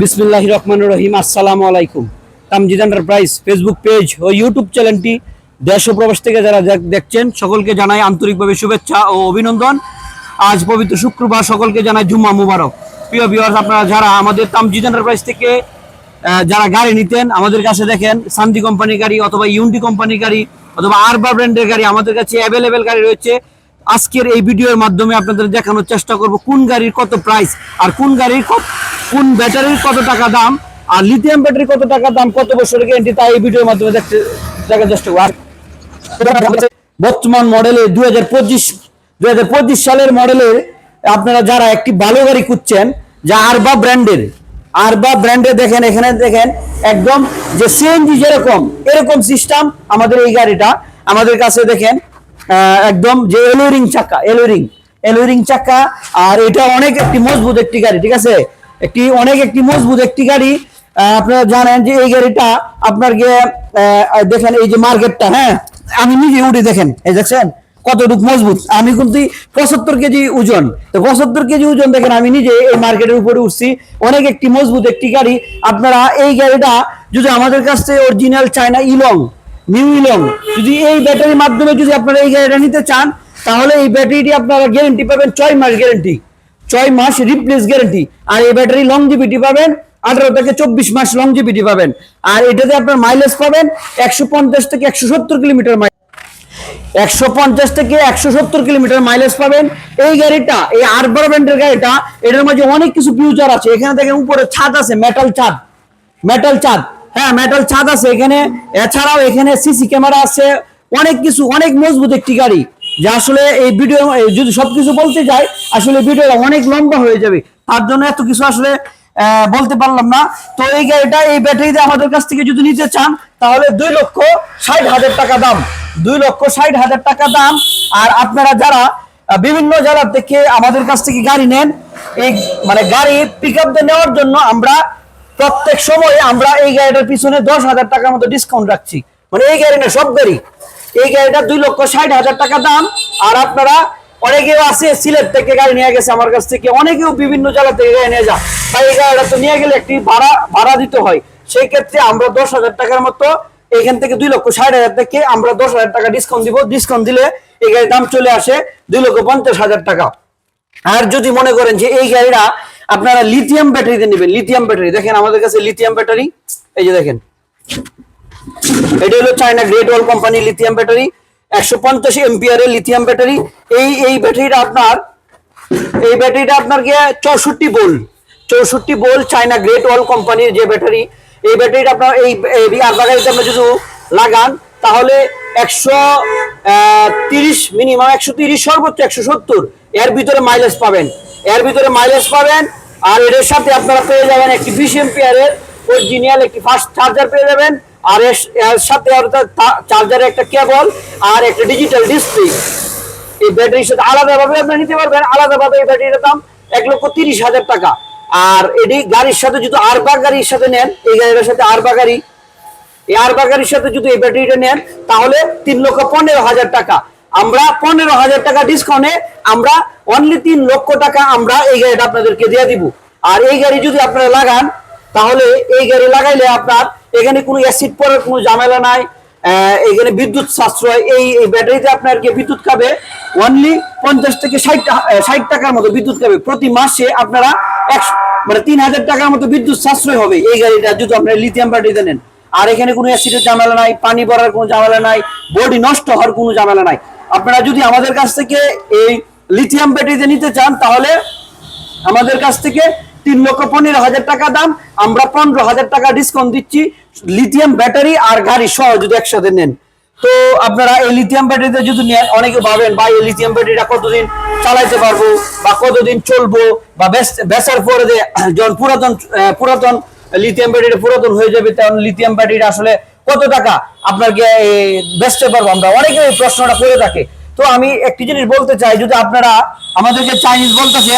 বিসমিল্লাহ রহমান রহিম, আসসালামু আলাইকুম। তামজিদ এন্টারপ্রাইজ ফেসবুক পেজ ও ইউটিউব চ্যানেলটি দেশ ও প্রবাস থেকে যারা দেখ- দেখছেন, সকলকে জানাই আন্তরিকভাবে শুভেচ্ছা ও অভিনন্দন। আজ পবিত্র শুক্রবার, সকলকে জানাই জুম্মা মুবারক। প্রিয় ভিউয়ার্স আপনারা যারা আমাদের তামজিদ এন্টারপ্রাইজ থেকে যারা গাড়ি নিতেন, আমাদের কাছে দেখেন শান্তি কোম্পানির গাড়ি অথবা ইউনটি কোম্পানির গাড়ি অথবা আরবা ব্র্যান্ডের গাড়ি আমাদের কাছে অ্যাভেলেবেল গাড়ি রয়েছে। আজকের এই ভিডিওর মাধ্যমে আপনাদের দেখানোর চেষ্টা করব কোন গাড়ির কত প্রাইস আর কোন গাড়ির কত- কোন ব্যাটারির কত টাকা দাম? আর লিথিয়াম ব্যাটারি কত টাকা দাম? কত বছরের গ্যারান্টি তাই এই ভিডিওর মাধ্যমে দেখতে দেখার চেষ্টা আর বর্তমান মডেলের দুই হাজার পঁচিশ দুই হাজার পঁচিশ সালের মডেলের আপনারা যারা একটি ভালো গাড়ি খুঁজছেন, যা আরবা ব্র্যান্ডের আরবা ব্র্যান্ডে দেখেন, এখানে দেখেন, একদম যে সিএনজি যেরকম, এরকম সিস্টেম আমাদের এই গাড়িটা। আমাদের কাছে দেখেন একদম যে এলোরিং চাকা এলোরিং এলোরিং চাকা, আর এটা অনেক একটি মজবুত একটি গাড়ি, ঠিক আছে? একটি, অনেক একটি মজবুত একটি গাড়ি আপনারা জানেন যে এই গাড়িটা আপনার গিয়ে দেখেন এই যে মার্কেটটা হ্যাঁ? আমি নিজে উঠে দেখেন, এই দেখছেন? কতটুকু মজবুত। আমি কিন্তু পঁচাত্তর কেজি ওজন। তো পঁচাত্তর কেজি ওজন দেখেন, আমি নিজে এই মার্কেটের উপরে উঠছি। অনেক একটি মজবুত একটি গাড়ি। আপনারা এই গাড়িটা যদি আমাদের কাছ থেকে অরিজিনাল চায়না ইলং নিউ ইলং যদি এই ব্যাটারির মাধ্যমে যদি আপনারা এই গাড়িটা নিতে চান, তাহলে এই ব্যাটারিটি আপনারা গ্যারেন্টি পাবেন ছয় মাস গ্যারেন্টি ছয় মাস রিপ্লেস গ্যারেন্টি আর এই ব্যাটারি লং লংজিভিটি পাবেন, আঠারো থেকে চব্বিশ মাস লং লংজিভিটি পাবেন। আর এটাতে আপনার মাইলেজ পাবেন একশো পঞ্চাশ থেকে একশো সত্তর কিলোমিটার একশো পঞ্চাশ থেকে একশো সত্তর কিলোমিটার মাইলেজ পাবেন। এই গাড়িটা, এই আরবার ব্র্যান্ডের গাড়িটা, এটার মাঝে অনেক কিছু ফিউচার আছে। এখানে দেখেন উপরে ছাদ আছে মেটাল ছাদ। মেটাল ছাদ। হ্যাঁ মেটাল ছাদ আছে এখানে। এছাড়াও এখানে সিসি ক্যামেরা আছে। অনেক কিছু, অনেক মজবুত একটি গাড়ি। যে আসলে এই ভিডিও যদি সবকিছু বলতে যাই, আসলে ভিডিওটা অনেক লম্বা হয়ে যাবে। তার জন্য এত কিছু আসলে বলতে পারলাম না। তো এই গাড়িটা, এই ব্যাটারিতে আমাদের কাছ থেকে যদি নিতে চান, তাহলে দুই লক্ষ ষাট হাজার টাকা দাম। দুই লক্ষ ষাট হাজার টাকা দাম। আর আপনারা যারা বিভিন্ন জেলা থেকে আমাদের কাছ থেকে গাড়ি নেন, এই মানে গাড়ি পিক নেওয়ার জন্য আমরা প্রত্যেক সময় আমরা এই গাড়িটার পিছনে দশ হাজার টাকার মতো ডিসকাউন্ট রাখছি। মানে এই গাড়ি না, সব গাড়ি। এই গাড়িটা দুই লক্ষ ষাট হাজার টাকা দাম। আর আপনারা অনেকেও আছে, সিলেট থেকে গাড়ি নিয়ে গেছে আমার কাছ থেকে। অনেকেও বিভিন্ন জেলা থেকে গাড়ি নিয়ে যায় তাই এই গাড়িটা তো নিয়ে গেলে একটি ভাড়া ভাড়া দিতে হয়। সেই ক্ষেত্রে আমরা দশ হাজার টাকার মতো এখান থেকে দুই লক্ষ ষাট হাজার থেকে আমরা দশ হাজার টাকা ডিসকাউন্ট দিব। ডিসকাউন্ট দিলে এই গাড়ির দাম চলে আসে দুই লক্ষ পঞ্চাশ হাজার টাকা। আর যদি মনে করেন যে এই গাড়িটা আপনারা লিথিয়াম ব্যাটারিতে নেবেন লিথিয়াম ব্যাটারি দেখেন আমাদের কাছে লিথিয়াম ব্যাটারি এই যে দেখেন। এটা হলো China great wall company lithium battery একশো পঞ্চাশ এমপিআর এর লিথিয়াম ব্যাটারি এই এই ব্যাটারিটা আপনার, এই ব্যাটারিটা আপনার গিয়ে চৌষট্টি বোল চৌষট্টি বোল চায়না গ্রেট ওয়াল কোম্পানির যে ব্যাটারি এই ব্যাটারিটা আপনার, এই গাড়িতে আপনি যদি লাগান, তাহলে একশো তিরিশ মিনিমাম একশো তিরিশ, সর্বোচ্চ একশো সত্তর, এর ভিতরে মাইলেজ পাবেন। এর ভিতরে মাইলেজ পাবেন, আর এর সাথে আপনারা পেয়ে যাবেন একটি বিশ এমপিআরের অরিজিনাল একটি ফাস্ট চার্জার পেয়ে যাবেন। আর এর সাথে চার্জারের একটা কেবল আর একটা ডিজিটাল ডিসপ্লে এই ব্যাটারির সাথে আলাদাভাবে আপনারা নিতে পারবেন। আলাদাভাবে এই ব্যাটারিটার দাম এক লক্ষ তিরিশ হাজার টাকা। আর এটি গাড়ির সাথে যদি আরবা গাড়ির সাথে নেন, এই গাড়িটার সাথে আরবা গাড়ি, এই আরবা গাড়ির সাথে যদি এই ব্যাটারিটা নেন, তাহলে তিন লক্ষ পনেরো হাজার টাকা। আমরা পনেরো হাজার টাকা ডিসকাউন্টে আমরা অনলি তিন লক্ষ টাকা আমরা এই গাড়িটা আপনাদেরকে দিয়ে দিব। আর এই গাড়ি যদি আপনারা লাগান, তাহলে এই গাড়ি লাগাইলে আপনার এখানে কোনো অ্যাসিড পড়ার কোনো ঝামেলা নাই এখানে বিদ্যুৎ সাশ্রয়, এই এই ব্যাটারিতে আপনার কি বিদ্যুৎ খাবে? অনলি পঞ্চাশ থেকে ষাট ষাট টাকার মতো বিদ্যুৎ খাবে। প্রতি মাসে আপনারা একশো মানে তিন হাজার টাকার মতো বিদ্যুৎ সাশ্রয় হবে এই গাড়িটা, যদি আপনারা লিথিয়াম ব্যাটারিতে নেন। আর এখানে কোনো অ্যাসিডের ঝামেলা নাই, পানি পড়ার কোনো ঝামেলা নাই বডি নষ্ট হওয়ার কোনো ঝামেলা নাই। আপনারা যদি আমাদের কাছ থেকে এই লিথিয়াম ব্যাটারিতে নিতে চান, তাহলে আমাদের কাছ থেকে তিন লক্ষ পনেরো হাজার টাকা দাম। আমরা পনেরো হাজার টাকা ডিসকাউন্ট দিচ্ছি। লিথিয়াম ব্যাটারি আর গাড়ি সহ যদি একসাথে নেন। তো আপনারা এই লিথিয়াম ব্যাটারিতে যদি নেন, অনেকে ভাবেন, ভাই, এই লিথিয়াম ব্যাটারিটা কতদিন চালাইতে পারব বা কতদিন চলবো? বা বেচার পরে যে যখন পুরাতন পুরাতন লিথিয়াম ব্যাটারি পুরাতন হয়ে যাবে, তখন লিথিয়াম ব্যাটারিটা আসলে কত টাকা? আপনাকে বেচতে পারব আমরা। অনেকে এই প্রশ্নটা করে থাকে। তো আমি একটি জিনিস বলতে চাই, যদি আপনারা আমাদেরকে চাইনিজ বলতেছে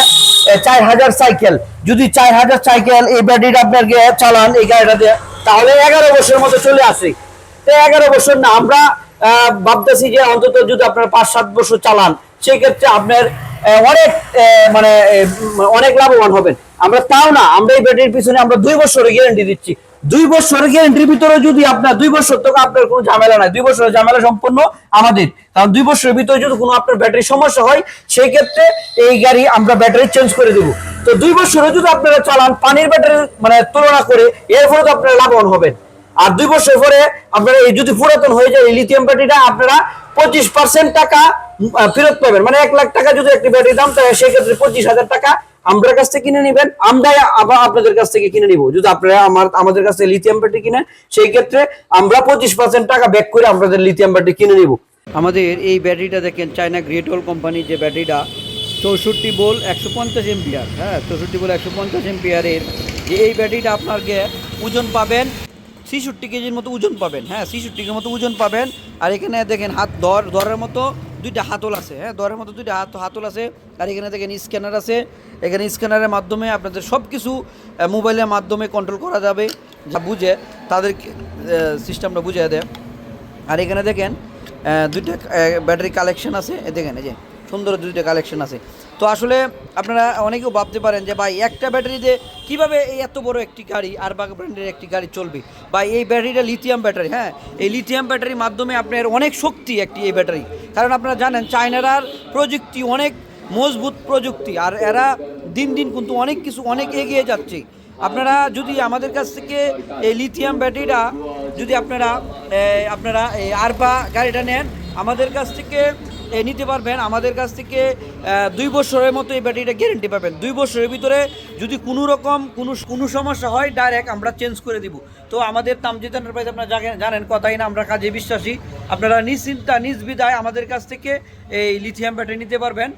চার হাজার সাইকেল। যদি চার হাজার সাইকেল এই ব্যাটারিটা আপনাকে চালান এই গাড়িটা গাড়িটাতে, তাহলে এগারো বছরের মতো চলে আসে। তো এগারো বছর না, আমরা ভাবতেছি যে অন্তত যদি আপনার পাঁচ সাত বছর চালান, সেক্ষেত্রে আপনার অনেক মানে অনেক লাভবান হবেন। আমরা তাও না, আমরা এই ব্যাটারির পিছনে আমরা দুই বছর গ্যারেন্টি দিচ্ছি। দুই বছরের গ্যারান্টির ভিতরে যদি আপনার দুই বছর তো আপনার কোনো ঝামেলা নাই। দুই বছরের ঝামেলা সম্পূর্ণ আমাদের। কারণ দুই বছরের ভিতরে যদি কোনো আপনার ব্যাটারি সমস্যা হয় সেই ক্ষেত্রে এই গাড়ি আমরা ব্যাটারি চেঞ্জ করে দেবো। তো দুই বছরে যদি আপনারা চালান, পানির ব্যাটারি মানে তুলনা করে এর ফলে তো আপনারা লাভবান হবেন। আর দুই বছর পরে আপনারা এই যদি পুরাতন হয়ে যায় লিথিয়াম ব্যাটারিটা আপনারা পঁচিশ পার্সেন্ট টাকা ফেরত পাবেন। মানে এক লাখ টাকা যদি একটি ব্যাটারি দাম তাহলে সেই ক্ষেত্রে পঁচিশ হাজার টাকা আমরা কাছ থেকে কিনে নেবেন আমরা আবার আপনাদের কাছ থেকে কিনে নিব। যদি আপনারা আমার, আমাদের কাছ থেকে লিথিয়াম ব্যাটারি কিনেন, সেই ক্ষেত্রে আমরা পঁচিশ পার্সেন্ট টাকা ব্যাক করে আপনাদের লিথিয়াম ব্যাটারি কিনে নিব। আমাদের এই ব্যাটারিটা দেখেন চায়না গ্রেট ওল কোম্পানির যে ব্যাটারিটা, চৌষট্টি বোল একশো পঞ্চাশ এমপিআর হ্যাঁ চৌষট্টি বোল একশো পঞ্চাশ এমপিআরের যে এই ব্যাটারিটা আপনাকে ওজন পাবেন, ছিষট্টি কেজির মতো ওজন পাবেন। হ্যাঁ ছিষট্টি কেজির মতো ওজন পাবেন। আর এখানে দেখেন হাত দর, দরের মতো দুইটা হাতল আছে হ্যাঁ? দরের মতো দুইটা হাত হাতল আছে, আর এখানে দেখেন স্ক্যানার আছে। এখানে স্ক্যানারের মাধ্যমে আপনাদের সব কিছু মোবাইলের মাধ্যমে কন্ট্রোল করা যাবে, যা বুঝে তাদের সিস্টেমটা বুঝে দেয়। আর এখানে দেখেন দুইটা ব্যাটারি কালেকশন আছে। দেখেন, এই যে সুন্দর দুইটা কালেকশন আছে। তো আসলে আপনারা অনেকেও ভাবতে পারেন যে, ভাই, একটা ব্যাটারিতে কীভাবে এই এত বড় একটি গাড়ি, আর বাগ ব্র্যান্ডের একটি গাড়ি চলবে? বা এই ব্যাটারিটা লিথিয়াম ব্যাটারি হ্যাঁ? এই লিথিয়াম ব্যাটারির মাধ্যমে আপনার অনেক শক্তি একটি এই ব্যাটারি কারণ আপনারা জানেন চায়নার প্রযুক্তি অনেক মজবুত প্রযুক্তি, আর এরা দিন দিন কিন্তু অনেক কিছু, অনেক এগিয়ে যাচ্ছে। আপনারা যদি আমাদের কাছ থেকে এই লিথিয়াম ব্যাটারিটা যদি আপনারা আপনারা এই আরবা গাড়িটা নেন, আমাদের কাছ থেকে নিতে পারবেন। আমাদের কাছ থেকে দুই বছরের মতো এই ব্যাটারিটা গ্যারেন্টি পাবেন। দুই বছরের ভিতরে যদি কোনো রকম কোনো কোনো সমস্যা হয় ডাইরেক্ট আমরা চেঞ্জ করে দিব। তো আমাদের তামজিদ এন্টারপ্রাইজ আপনারা জানেন, কথাই না, আমরা কাজে বিশ্বাসী। আপনারা নিশ্চিন্তা নিজ বিদায় আমাদের কাছ থেকে এই লিথিয়াম ব্যাটারি নিতে পারবেন।